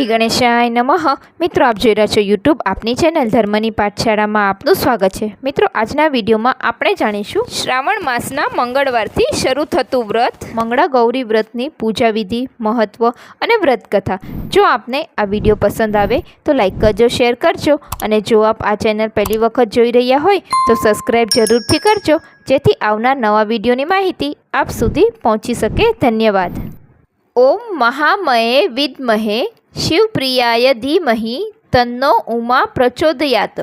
શ્રી ગણેશાય નમઃ. મિત્રો, આપ જોઈ રહ્યા છો યુટ્યુબ આપની ચેનલ ધર્મની પાઠશાળામાં આપનું સ્વાગત છે. મિત્રો, આજના વિડીયોમાં આપણે જાણીશું શ્રાવણ માસના મંગળવારથી શરૂ થતું વ્રત, મંગળા ગૌરી વ્રતની પૂજા વિધિ, મહત્વ અને વ્રત કથા જો આપને આ વીડિયો પસંદ આવે, તો લાઇક કરજો, શેર કરજો અને જો આપ આ ચેનલ પહેલી વખત જોઈ રહ્યા હોય, તો સબસ્ક્રાઈબ જરૂરથી કરજો, જેથી આવનાર નવા વિડીયોની માહિતી આપ સુધી પહોંચી શકે. ધન્યવાદ. ઓમ મહામયે વિદ્મહે શિવપ્રિયાય ધીમહિ તન્નો ઉમા પ્રચોદયાત.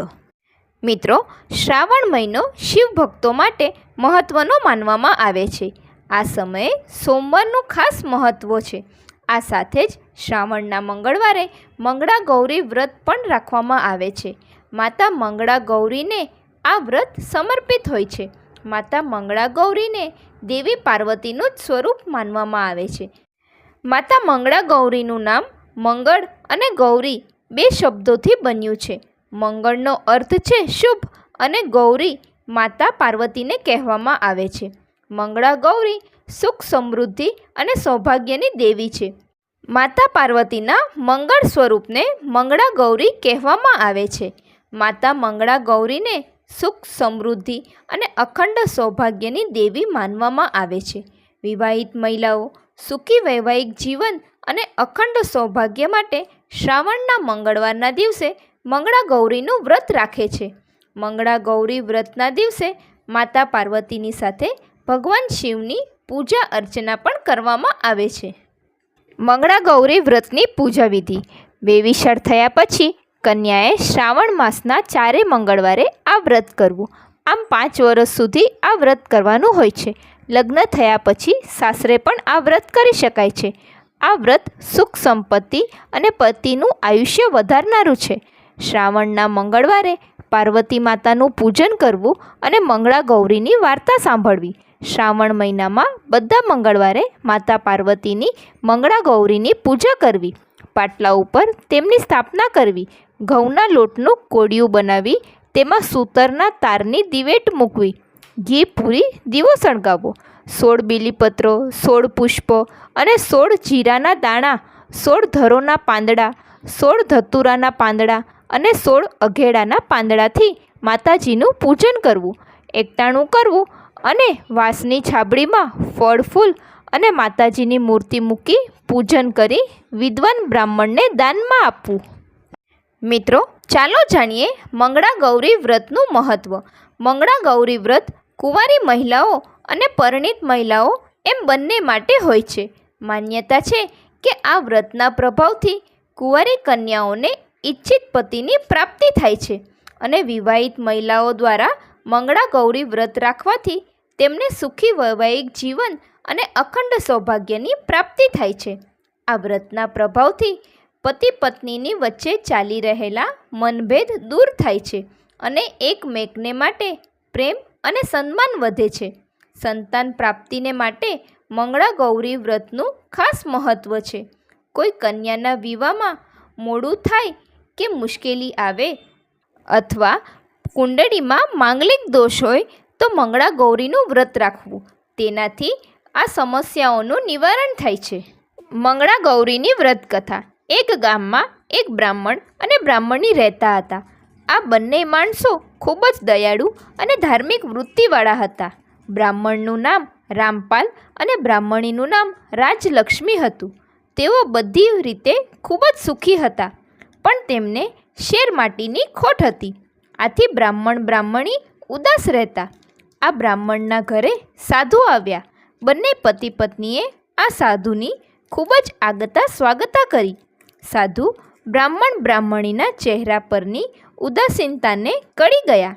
મિત્રો, શ્રાવણ મહિનો શિવ ભક્તો માટે મહત્ત્વનો માનવામાં આવે છે. આ સમયે સોમવારનું ખાસ મહત્ત્વ છે. આ સાથે જ શ્રાવણના મંગળવારે મંગળા ગૌરી વ્રત પણ રાખવામાં આવે છે. માતા મંગળા ગૌરીને આ વ્રત સમર્પિત હોય છે. માતા મંગળા ગૌરીને દેવી પાર્વતીનું જ સ્વરૂપ માનવામાં આવે છે. માતા મંગળા ગૌરીનું નામ મંગળ અને ગૌરી બે શબ્દોથી બન્યું છે. મંગળનો અર્થ છે શુભ અને ગૌરી માતા પાર્વતીને કહેવામાં આવે છે. મંગળા ગૌરી સુખ સમૃદ્ધિ અને સૌભાગ્યની દેવી છે. માતા પાર્વતીના મંગળ સ્વરૂપને મંગળા ગૌરી કહેવામાં આવે છે. માતા મંગળા ગૌરીને સુખ સમૃદ્ધિ અને અખંડ સૌભાગ્યની દેવી માનવામાં આવે છે. વિવાહિત મહિલાઓ સુખી વૈવાહિક જીવન અને અખંડ સૌભાગ્ય માટે શ્રાવણના મંગળવારના દિવસે મંગળા ગૌરીનું વ્રત રાખે છે. મંગળા ગૌરી વ્રતના દિવસે માતા પાર્વતીની સાથે ભગવાન શિવની પૂજા અર્ચના પણ કરવામાં આવે છે. મંગળા ગૌરી વ્રતની પૂજા વિધિ. બેવિશાળ થયા પછી કન્યાએ શ્રાવણ માસના ચારે મંગળવારે આ વ્રત કરવું. આમ પાંચ વર્ષ સુધી આ વ્રત કરવાનું હોય છે. લગ્ન થયા પછી સાસરે પણ આ વ્રત કરી શકાય છે. આ વ્રત સુખ સંપત્તિ અને પતિનું આયુષ્ય વધારનારું છે. શ્રાવણના મંગળવારે પાર્વતી માતાનું પૂજન કરવું અને મંગળા ગૌરીની વાર્તા સાંભળવી. શ્રાવણ મહિનામાં બધા મંગળવારે માતા પાર્વતીની મંગળા ગૌરીની પૂજા કરવી. પાટલા ઉપર તેમની સ્થાપના કરવી. ઘઉંના લોટનું કોડિયું બનાવી તેમાં સૂતરના તારની દિવેટ મૂકવી. ઘી પૂરી દીવો સળગાવવો. સોળ બીલીપત્રો, સોળ પુષ્પો અને સોળ જીરાના દાણા, સોળ ધરોના પાંદડા, સોળ ધતુરાના પાંદડા અને સોળ અઘેડાના પાંદડાથી માતાજીનું પૂજન કરવું એકટાણું કરવું અને વાંસની છાબડીમાં ફળ, ફૂલ અને માતાજીની મૂર્તિ મૂકી પૂજન કરી વિદ્વાન બ્રાહ્મણને દાનમાં આપવું. મિત્રો, ચાલો જાણીએ મંગળા ગૌરી વ્રતનું મહત્ત્વ મંગળા ગૌરી વ્રત કુંવારી મહિલાઓ અને પરિણીત મહિલાઓ એમ બંને માટે હોય છે. માન્યતા છે કે આ વ્રતના પ્રભાવથી કુંવારી કન્યાઓને ઈચ્છિત પતિની પ્રાપ્તિ થાય છે અને વિવાહિત મહિલાઓ દ્વારા મંગળા ગૌરી વ્રત રાખવાથી તેમને સુખી વૈવાહિક જીવન અને અખંડ સૌભાગ્યની પ્રાપ્તિ થાય છે. આ વ્રતના પ્રભાવથી પતિ પત્નીની વચ્ચે ચાલી રહેલા મનભેદ દૂર થાય છે અને એકમેકને માટે પ્રેમ અને સન્માન વધે છે. સંતાન પ્રાપ્તિને માટે મંગળા ગૌરી વ્રતનું ખાસ મહત્ત્વ છે. કોઈ કન્યાના વિવાહમાં મોડું થાય કે મુશ્કેલી આવે અથવા કુંડળીમાં માંગલિક દોષ હોય તો મંગળા ગૌરીનું વ્રત રાખવું. તેનાથી આ સમસ્યાઓનું નિવારણ થાય છે. મંગળા ગૌરીની વ્રત કથા એક ગામમાં એક બ્રાહ્મણ અને બ્રાહ્મણી રહેતા હતા. આ બંને માણસો ખૂબ જ દયાળુ અને ધાર્મિક વૃત્તિવાળા હતા. બ્રાહ્મણનું નામ રામપાલ અને બ્રાહ્મણીનું નામ રાજલક્ષ્મી હતું. તેઓ બધી રીતે ખૂબ જ સુખી હતા, પણ તેમને શેર માટીની ખોટ હતી. આથી બ્રાહ્મણ બ્રાહ્મણી ઉદાસ રહેતા. આ બ્રાહ્મણના ઘરે સાધુ આવ્યા. બંને પતિ પત્નીએ આ સાધુની ખૂબ જ આગતા સ્વાગતા કરી. સાધુ બ્રાહ્મણ બ્રાહ્મણીના ચહેરા પરની ઉદાસીનતાને કળી ગયા.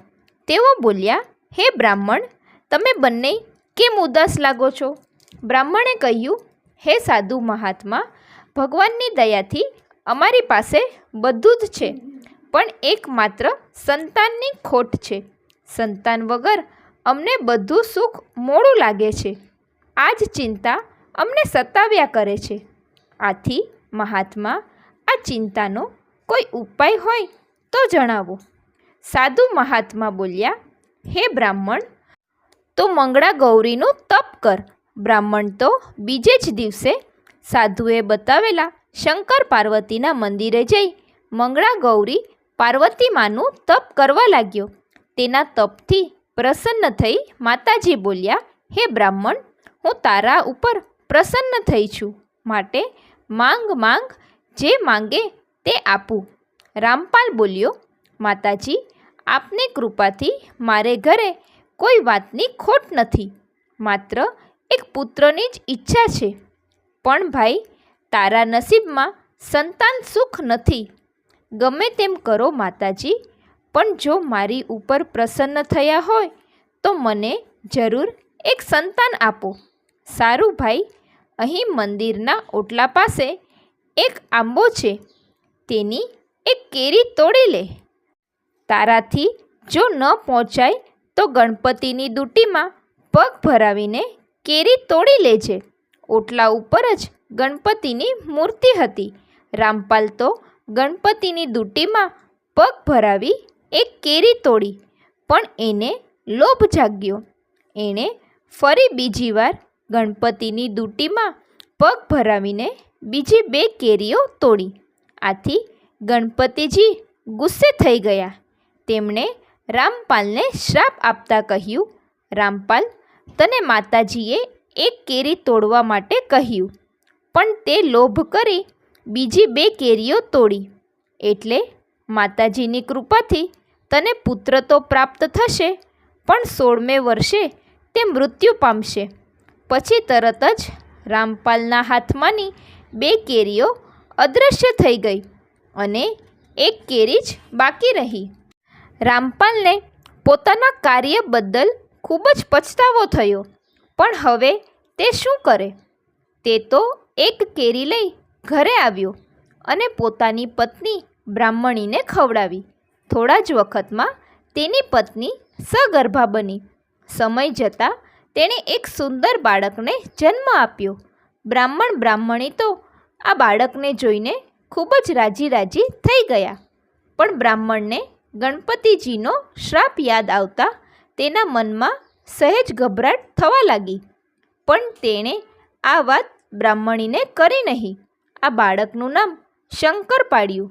તેઓ બોલ્યા, હે બ્રાહ્મણ તમે બંને કેમ ઉદાસ લાગો છો? બ્રાહ્મણે કહ્યું, હે સાધુ મહાત્મા, ભગવાનની દયાથી અમારી પાસે બધું જ છે, પણ એકમાત્ર સંતાનની ખોટ છે. સંતાન વગર અમને બધું સુખ મોડું લાગે છે. આ જ ચિંતા અમને સતાવ્યા કરે છે. આથી મહાત્મા, આ ચિંતાનો કોઈ ઉપાય હોય તો જણાવો. સાધુ મહાત્મા બોલ્યા, હે બ્રાહ્મણ તો મંગળા ગૌરીનું તપ કર. બ્રાહ્મણ તો બીજે જ દિવસે સાધુએ બતાવેલા શંકર પાર્વતીના મંદિરે જઈ મંગળા ગૌરી પાર્વતી માનું તપ કરવા લાગ્યો. તેના તપથી પ્રસન્ન થઈ માતાજી બોલ્યા, હે બ્રાહ્મણ, હું તારા ઉપર પ્રસન્ન થઈ છું. માટે માંગ માંગ, જે માંગે તે આપું. રામપાલ બોલ્યો, માતાજી, આપની કૃપાથી મારે ઘરે કોઈ વાતની ખોટ નથી. માત્ર એક પુત્રની જ ઈચ્છા છે. પણ ભાઈ, તારા નસીબમાં સંતાન સુખ નથી. ગમે તેમ કરો માતાજી, પણ જો મારી ઉપર પ્રસન્ન થયા હોય, તો મને જરૂર એક સંતાન આપો. સારું ભાઈ, અહીં મંદિરના ઓટલા પાસે એક આંબો છે. તેની એક કેરી તોડી લે. તારાથી જો ન પહોંચાય તો ગણપતિની દૂટીમાં પગ ભરાવીને કેરી તોડી લેજે ઓટલા ઉપર જ ગણપતિની મૂર્તિ હતી. રામપાલ તો ગણપતિની દૂટીમાં પગ ભરાવી એક કેરી તોડી, પણ એને લોભ જાગ્યો. એણે ફરી બીજી વાર ગણપતિની દૂટીમાં પગ ભરાવીને બીજી બે કેરીઓ તોડી. આથી ગણપતિજી ગુસ્સે થઈ ગયા. તેમણે રામપાલને શ્રાપ આપતા કહ્યું, રામપાલ, તને માતાજીએ એક કેરી તોડવા માટે કહ્યું, પણ તે લોભ કરી બીજી બે કેરીઓ તોડી. એટલે માતાજીની કૃપાથી તને પુત્ર તો પ્રાપ્ત થશે, પણ સોળમે વર્ષે તે મૃત્યુ પામશે. પછી તરત જ રામપાલના હાથમાંની બે કેરીઓ અદૃશ્ય થઈ ગઈ અને એક કેરી જ બાકી રહી. રામપાલને પોતાના કાર્ય બદલ ખૂબ જ પછતાવો થયો. પણ હવે તે શું કરે? તે તો એક કેરી લઈ ઘરે આવ્યો અને પોતાની પત્ની બ્રાહ્મણીને ખવડાવી. થોડા જ વખતમાં તેની પત્ની સગર્ભા બની. સમય જતાં તેણે એક સુંદર બાળકને જન્મ આપ્યો. બ્રાહ્મણ બ્રાહ્મણી તો આ બાળકને જોઈને ખૂબ જ રાજી રાજી થઈ ગયા. પણ બ્રાહ્મણને ગણપતિજીનો શ્રાપ યાદ આવતા તેના મનમાં સહેજ ગભરાટ થવા લાગી. પણ તેણે આ વાત બ્રાહ્મણીને કરી નહીં. આ બાળકનું નામ શંકર પાડ્યું.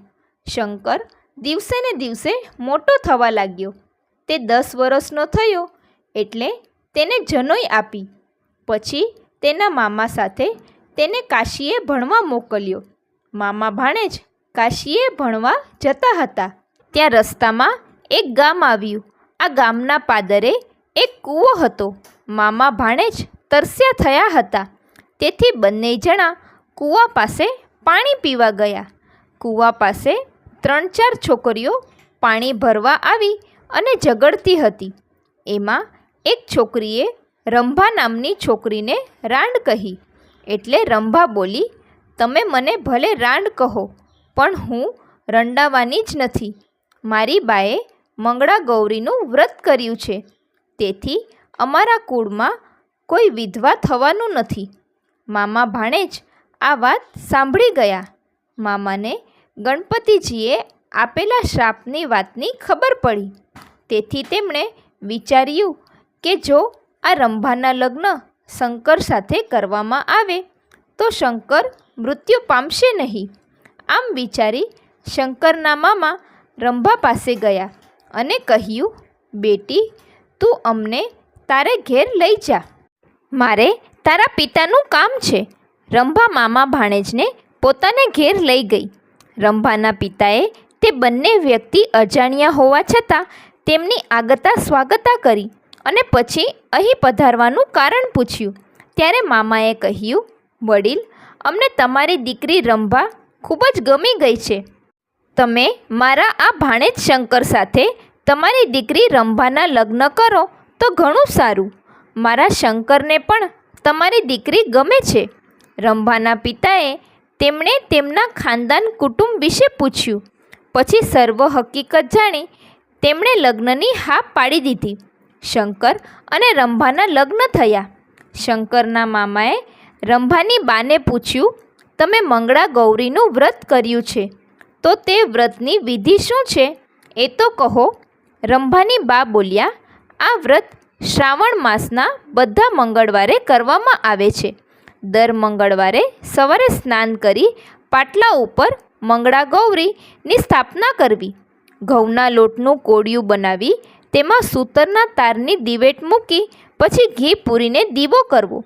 શંકર દિવસે ને દિવસે મોટો થવા લાગ્યો. તે દસ વર્ષનો થયો એટલે તેને જનોઈ આપી. પછી તેના મામા સાથે તેને કાશીએ ભણવા મોકલ્યો. મામા ભાણેજ કાશીએ ભણવા જતા હતા. ત્યાં રસ્તામાં એક ગામ આવ્યું. આ ગામના પાદરે એક કૂવો હતો. મામા ભાણેજ તરસ્યા થયા હતા. તેથી બંને જણા કૂવા પાસે પાણી પીવા ગયા. કૂવા પાસે ત્રણ ચાર છોકરીઓ પાણી ભરવા આવી અને ઝઘડતી હતી. એમાં એક છોકરીએ રંભા નામની છોકરીને રાંડ કહી. એટલે રંભા બોલી, તમે મને ભલે રાંડ કહો, પણ હું રંડાવાની જ નથી. મારી બાએ મંગળા ગૌરીનું વ્રત કર્યું છે. તેથી અમારા કુળમાં કોઈ વિધવા થવાનું નથી. મામા ભાણેજ આ વાત સાંભળી ગયા. મામાને ગણપતિજીએ આપેલા શ્રાપની વાતની ખબર પડી. તેથી તેમણે વિચાર્યું કે જો આ રંભાના લગ્ન શંકર સાથે કરવામાં આવે, તો શંકર મૃત્યુ પામશે નહીં. આમ વિચારી શંકરના મામા રંભા પાસે ગયા અને કહ્યું, બેટી, તું અમને તારે ઘેર લઈ જા. મારે તારા પિતાનું કામ છે. રંભા મામા ભાણેજને પોતાને ઘેર લઈ ગઈ. રંભાના પિતાએ તે બંને વ્યક્તિ અજાણ્યા હોવા છતાં તેમની આગતા સ્વાગતા કરી અને પછી અહીં પધારવાનું કારણ પૂછ્યું. ત્યારે મામાએ કહ્યું, વડીલ, અમને તમારી દીકરી રંભા ખૂબ જ ગમી ગઈ છે. તમે મારા આ ભાણેજ શંકર સાથે તમારી દીકરી રંભાના લગ્ન કરો તો ઘણું સારું. મારા શંકરને પણ તમારી દીકરી ગમે છે. રંભાના પિતાએ તેમણે તેમના ખાનદાન કુટુંબ વિશે પૂછ્યું. પછી સર્વ હકીકત જાણી તેમણે લગ્નની હા પાડી દીધી. શંકર અને રંભાના લગ્ન થયા. શંકરના મામાએ રંભાની બાને પૂછ્યું, તમે મંગળા ગૌરીનું વ્રત કર્યું છે. તો તે વ્રતની વિધિ શું છે? એ તો કહો. રંભાની બા બોલ્યા, આ વ્રત શ્રાવણ માસના બધા મંગળવારે કરવામાં આવે છે. દર મંગળવારે સવારે સ્નાન કરી પાટલા ઉપર મંગળા ગૌરીની સ્થાપના કરવી. ઘઉંના લોટનું કોડિયું બનાવી તેમાં સૂતરના તારની દિવેટ મૂકી પછી ઘી પૂરીને દીવો કરવો.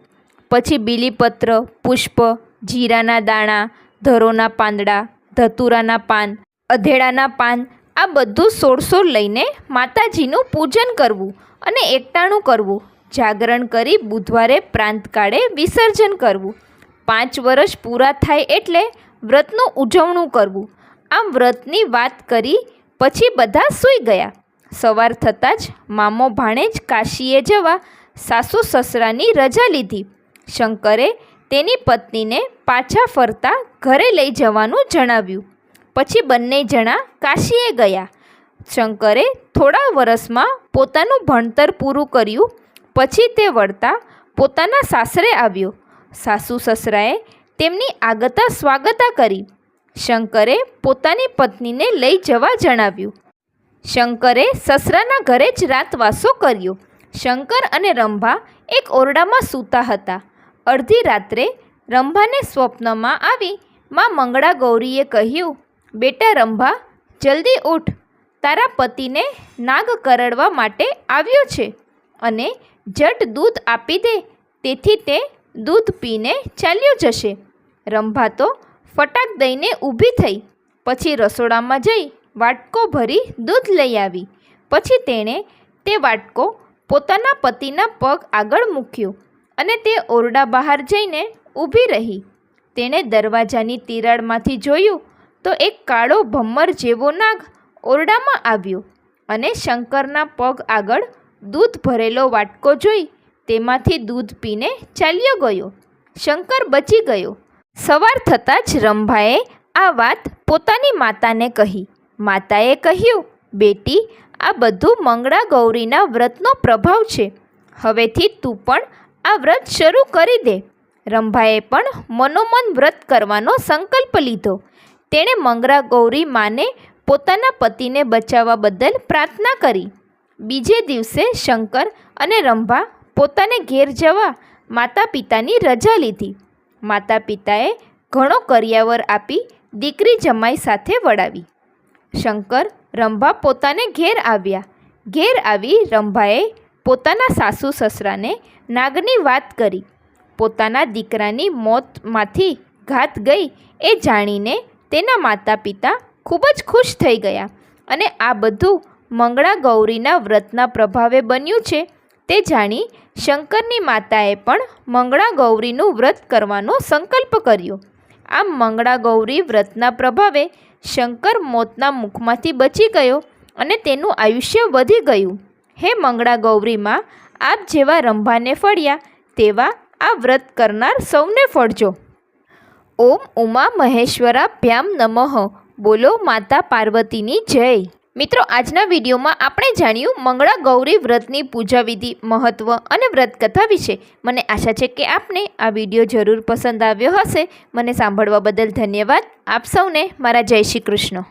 પછી બીલીપત્ર, પુષ્પ, જીરાના દાણા, ધરોના પાંદડા ધતુરાના પાન, અધેડાના પાન, આ બધું સોળસો લઈને માતાજીનું પૂજન કરવું અને એકટાણું કરવું, જાગરણ કરી બુધવારે પ્રાંતકાળે વિસર્જન કરવું. પાંચ વર્ષ પૂરા થાય એટલે વ્રતનું ઉજવણું કરવું. આમ વ્રતની વાત કરી પછી બધા સૂઈ ગયા. સવાર થતાં જ મામો ભાણેજ કાશીએ જવા સાસુ સસરાની રજા લીધી. શંકરે તેની પત્નીને પાછા ફરતા ઘરે લઈ જવાનું જણાવ્યું. પછી બંને જણા કાશીએ ગયા. શંકરે થોડા વર્ષમાં પોતાનું ભણતર પૂરું કર્યું. પછી તે વળતા પોતાના સાસરે આવ્યો. સાસુ સસરાએ તેમની આગતા સ્વાગતા કરી. શંકરે પોતાની પત્નીને લઈ જવા જણાવ્યું. શંકરે સસરાના ઘરે જ રાતવાસો કર્યો. શંકર અને રંભા એક ઓરડામાં સૂતા હતા. અડધી રાત્રે રંભાને સ્વપ્નમાં આવી માં મંગળા ગૌરીએ કહ્યું, બેટા રંભા, જલ્દી ઉઠ. તારા પતિને નાગ કરડવા માટે આવ્યો છે અને જટ દૂધ આપી દે, તેથી તે દૂધ પીને ચાલ્યો જશે. રંભા તો ફટાક દઈને ઊભી થઈ. પછી રસોડામાં જઈ વાટકો ભરી દૂધ લઈ આવી. પછી તેણે તે વાટકો પોતાના પતિના પગ આગળ મૂક્યો. અને તે ઓરડા બહાર જઈને ઊભી રહી. તેણે દરવાજાની તિરાડમાંથી જોયું તો એક કાળો ભમ્મર જેવો નાગ ઓરડામાં આવ્યો અને શંકરના પગ આગળ દૂધ ભરેલો વાટકો જોઈ તેમાંથી દૂધ પીને ચાલ્યો ગયો. શંકર બચી ગયો. સવાર થતાં જ રંભાએ આ વાત પોતાની માતાને કહી. માતાએ કહ્યું, બેટી, આ બધું મંગળા ગૌરીના વ્રતનો પ્રભાવ છે. હવેથી તું પણ આ વ્રત શરૂ કરી દે. રંભાએ પણ મનોમન વ્રત કરવાનો સંકલ્પ લીધો. તેણે મંગરા ગૌરી માને પોતાના પતિને બચાવવા બદલ પ્રાર્થના કરી. બીજે દિવસે શંકર અને રંભા પોતાને ઘેર જવા માતા પિતાની રજા લીધી. માતા પિતાએ ઘણો કરિયાવર આપી દીકરી જમાઈ સાથે વળાવી. શંકર, રંભા પોતાને ઘેર આવ્યા. ઘેર આવી રંભાએ પોતાના સાસુ સસરાને નાગની વાત કરી. પોતાના દીકરાની મોતમાંથી ઘાત ગઈ એ જાણીને તેના માતા પિતા ખૂબ જ ખુશ થઈ ગયા અને આ બધું મંગળા ગૌરીના વ્રતના પ્રભાવે બન્યું છે. તે જાણી શંકરની માતાએ પણ મંગળા ગૌરીનું વ્રત કરવાનો સંકલ્પ કર્યો. આમ મંગળા ગૌરી વ્રતના પ્રભાવે શંકર મોતના મુખમાંથી બચી ગયો અને તેનું આયુષ્ય વધી ગયું. હે મંગળા ગૌરીમાં, આપ જેવા રંભાને ફળ્યા, તેવા આ વ્રત કરનાર સૌને ફળજો. ઓમ ઉમા મહેશ્વરા ભ્યામ નમઃ. બોલો માતા પાર્વતીની જય. મિત્રો, આજના વિડીયોમાં આપણે જાણ્યું મંગળા ગૌરી વ્રતની પૂજા વિધિ મહત્ત્વ અને વ્રત કથા વિશે. મને આશા છે કે આપને આ વીડિયો જરૂર પસંદ આવ્યો હશે. મને સાંભળવા બદલ ધન્યવાદ. આપ સૌને મારા જય શ્રી કૃષ્ણ.